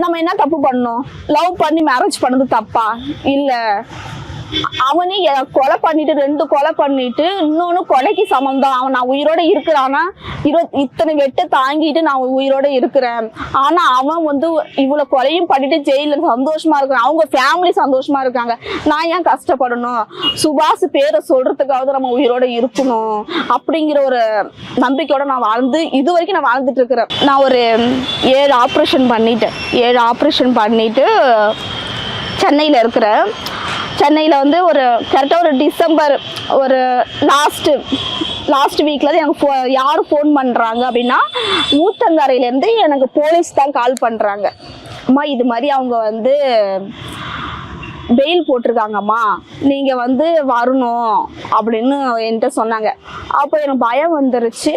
நம்ம என்ன தப்பு பண்ணோம்? லவ் பண்ணி மேரேஜ் பண்ணது தப்பா? இல்ல. அவனே கொலை பண்ணிட்டு ரெண்டு கொலை பண்ணிட்டு இன்னொன்னு கொலைக்கு சமம் தான் அவன் நான் உயிரோட இருக்கிறானா? இரு இத்தனை வெட்ட தாங்கிட்டு நான் உயிரோட இருக்கிறேன். ஆனா அவன் வந்து இவ்வளவு கொலையும் பண்ணிட்டு ஜெயில சந்தோஷமா இருக்கிறான். அவங்க ஃபேமிலி சந்தோஷமா இருக்காங்க. நான் ஏன் கஷ்டப்படணும்? சுபாஷ் பேரை சொல்றதுக்காவது நம்ம உயிரோட இருக்கணும். அப்படிங்கிற ஒரு நம்பிக்கையோட நான் வாழ்ந்து இது வரைக்கும் நான் வாழ்ந்துட்டு இருக்கிறேன். நான் ஒரு ஏழு ஆப்ரேஷன் பண்ணிட்டேன். ஏழு ஆப்ரேஷன் பண்ணிட்டு சென்னையில் இருக்கிறேன். சென்னையில் வந்து ஒரு கரெக்டாக ஒரு டிசம்பர் ஒரு லாஸ்ட்டு லாஸ்ட் வீக்கில் தான் எனக்கு ஃபோ யார் ஃபோன் பண்ணுறாங்க அப்படின்னா ஊத்தங்கரையிலேருந்து எனக்கு போலீஸ் தான் கால் பண்ணுறாங்க அம்மா இது மாதிரி அவங்க வந்து பெயில் போட்டிருக்காங்கம்மா. நீங்கள் வந்து வரணும் அப்படின்னு என்கிட்ட சொன்னாங்க. அப்போ எனக்கு பயம் வந்துருச்சு.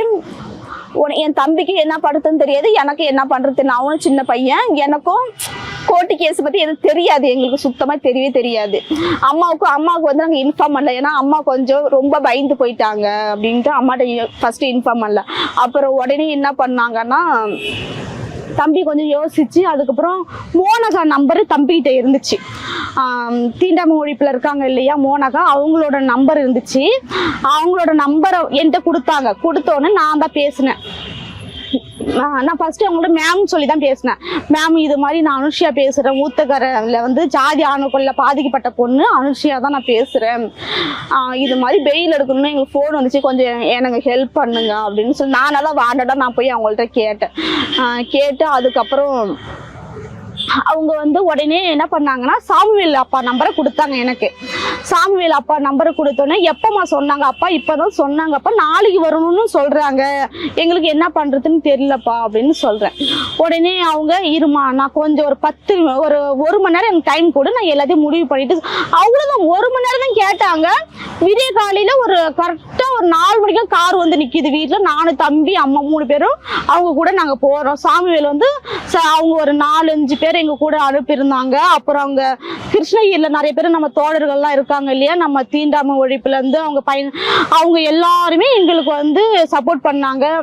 உன என் தம்பிக்கு என்ன படுத்துன்னு தெரியாது எனக்கு என்ன பண்ணுறது நான் அவனும் சின்ன பையன் எனக்கும் கோர்ட்டு கேஸ் பற்றி எதுவும் தெரியாது. எங்களுக்கு சுத்தமாக தெரியவே தெரியாது. அம்மாவுக்கும் அம்மாவுக்கு வந்து நாங்கள் இன்ஃபார்ம் பண்ணல. ஏன்னா அம்மா கொஞ்சம் ரொம்ப பயந்து போயிட்டாங்க அப்படின்ட்டு அம்மாட்ட ஃபஸ்ட்டு இன்ஃபார்ம் பண்ணல. அப்புறம் உடனே என்ன பண்ணாங்கன்னா தம்பி கொஞ்சம் யோசிச்சு அதுக்கப்புறம் மோனகா நம்பர் தம்பிகிட்ட இருந்துச்சு. தீண்டாம தீண்டாமை ஒழிப்பில் இருக்காங்க இல்லையா மோனகா அவங்களோட நம்பர் இருந்துச்சு. அவங்களோட நம்பரை என்கிட்ட கொடுத்தாங்க. கொடுத்தோன்னே நான் தான் பேசினேன். நான் நான் ஃபர்ஸ்ட் மேம்னு சொல்லி தான் பேசினேன். மேம் இது மாதிரி நான் அனுஷியா பேசுகிறேன் ஊத்தக்கரையில் வந்து ஜாதி ஆணுக்குள்ள பாதிக்கப்பட்ட பொண்ணு அனுஷியா தான் நான் பேசுகிறேன் இது மாதிரி பெயில் எடுக்கணும்னு எங்களுக்கு ஃபோன் வந்துச்சு. கொஞ்சம் எனக்கு ஹெல்ப் பண்ணுங்க அப்படின்னு சொல்லி நானெல்லாம் வாண்டடாக நான் போய் அவங்கள்ட்ட கேட்டேன். கேட்டு அதுக்கப்புறம் அவங்க வந்து உடனே என்ன பண்ணாங்கன்னா சாமுவேல் அப்பா நம்பரை கொடுத்தாங்க எனக்கு. சாமுவேல் அப்பா நம்பரை கொடுத்தோன்னே எப்பம்மா சொன்னாங்க? அப்பா இப்போதான் சொன்னாங்கப்பா நாளைக்கு வரணும்னு சொல்றாங்க. எங்களுக்கு என்ன பண்றதுன்னு தெரியலப்பா அப்படின்னு சொல்றேன். உடனே அவங்க இருமா நான் கொஞ்சம் ஒரு பத்து ஒரு ஒரு மணி நேரம் எனக்கு டைம் கூட. நான் எல்லாத்தையும் முடிவு பண்ணிட்டு அவ்வளோதான் ஒரு மணி நேரம் தான் கேட்டாங்க. விடிய காலையில ஒரு கரெக்டா ஒரு நாலு மணிக்கு கார் வந்து நிக்குது வீட்டுல நானும் தம்பி அம்மா மூணு பேரும் அவங்க கூட நாங்க போறோம். சாமிவேல் வந்து ச- அவங்க ஒரு நாலஞ்சு பேர் எங்க கூட அனுப்பியிருந்தாங்க. அப்புறம் அவங்க கிருஷ்ணகிரியில நிறைய பேர் நம்ம தோழர்கள்லாம் இருக்காங்க இல்லையா? நம்ம தீண்டாம ஒழிப்புல இருந்து அவங்க பயன் அவங்க எல்லாருமே எங்களுக்கு வந்து சப்போர்ட் பண்ணாங்க.